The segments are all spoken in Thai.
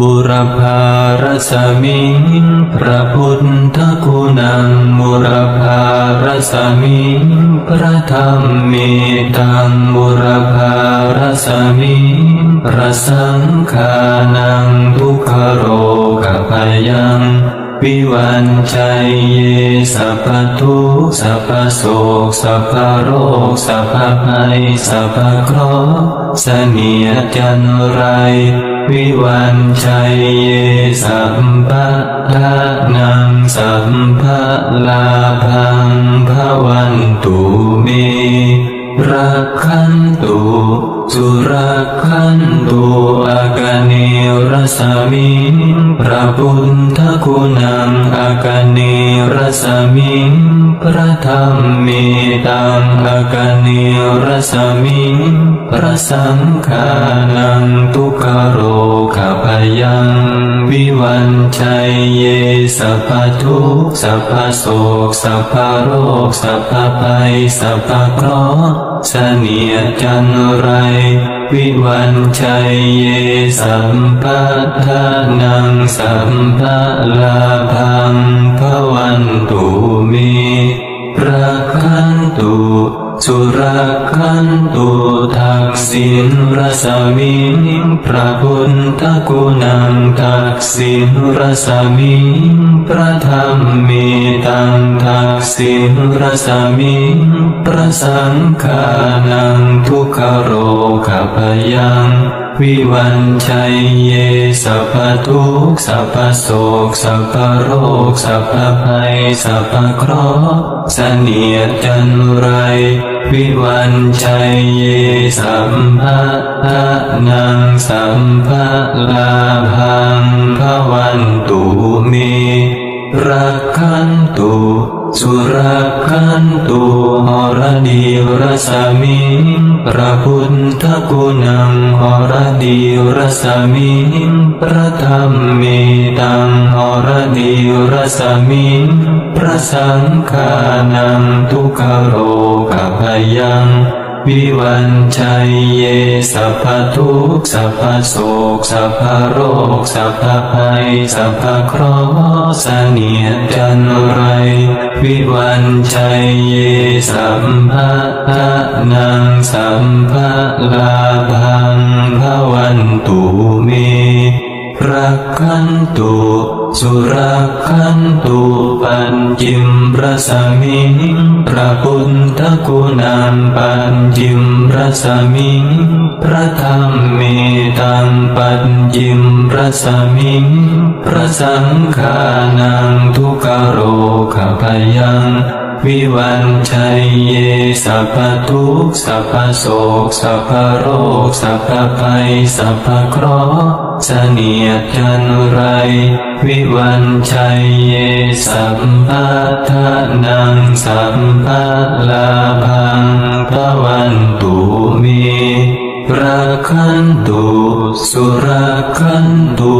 บุรพารสมิงพระพุทธคุณังบุรพารสมิงพระธรรมเมตังบุรพารสมิงพระสังฆานังทุกขโรกพยังวิวันชัยเยสัพพทุกสัพพโศกสัพพโรคสัพพภัยสัพพเคราะห์เสนียจันไร วิวันชัยเยสัมปะทานังสัมภะลาภัง มิงพระพุทธคุณังอากาเนรสมิงพระธรรมเมตังอากาเนรสมิงพระสังฆานังทุกขโรขพยังวิวันชัยเยสัพพทุกสัพพโศกสัพพโรคสัพพภัยสัพพเคราะห์เสนียจันไร วิวันชัยเยสัมปะทานังสัมภะลาภังภวันตุมีพระคันตุ สุรักันตุทักษิณรสมิงพระพุทธคุณังทักษิณรสมิงพระธรรมเมตังทักษิณรสมิงพระสังฆานังทุกขโรขพยังวิวันชัยเยสัพพทุกสัพพโศกสัพพโรคสัพพภัยสัพพเคราะห์เสนียดจันไร วิวันชัยเยสัมภะทะนังสัมภะลาพังพวันตุมีรักขันตุสุรักขันตุอรัน ดีรสมิงพระพุทธคุณังอรดีรสมิงพระธรรมเมตังอรดีรสมิงพระสังฆานังทุกขโรกพยัง วิวันชัยเยสัพพทุกสัพพโศกสัพพโรคสัพพภัยสัพพเคราะห์เสนียจันไร วิวันชัยเยสัมภะทะนังสัมภะลาภังภวันตุเม รักขันตุสุรักขันตุปัญจิมปรสมิงพระพุทธคุณังปัญจิมปรสมิงพระธรรมเมตังปัญจิมปรสมิงพระสังฆานังทุกขโรขพยัง วิวันชัยเยสัพพทุกสัพพโศกสัพพโรคสัพพภัยสัพพเคราะห์เสนียดจันไร วิวันชัยเยสัมปะทนังสัมปะลาพังภวันตุเมรักขันตุสุรักขันตุ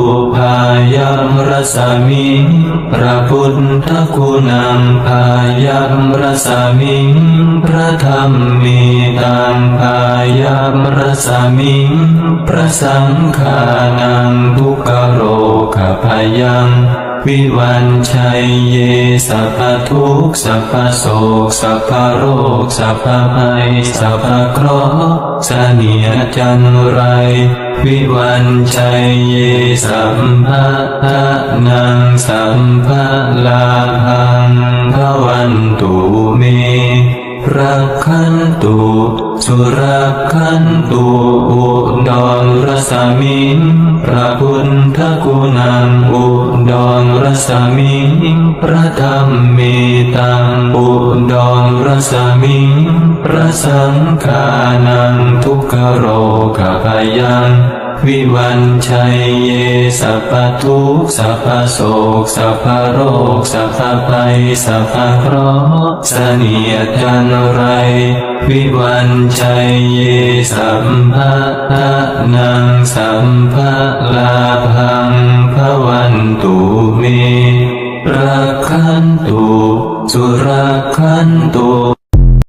ยามรสมิงพระพุทธคุณังพายามรสมิงพระธรรมเมตังพายามรสมิงพระสังฆานังทุกโรขพยังวิวันชัยเยสัพทุกสัพโศกสัพโรคสัพภัยสัพเคราะห์เสนียจันไร วิวันชัยเยสัมภะทะนังสัมภะลาพังภวันตุเมรักขันตุสุรักขันตุอุดรรสมิงพระพุทธคุณังอุดรรสมิงพระธรรมเมตังอุดรรสมิงพระสังฆานัง กขโรขพยังวิวันชัยเยสัพพทุกสัพพโศกสัพพโรคสัพพภัยสัพพเคราะห์เสนียจันไร วิวันชัยเยสัมภะทะนังสัมภะลาพังภวันตุเมรักขันตุสุรักขันตุ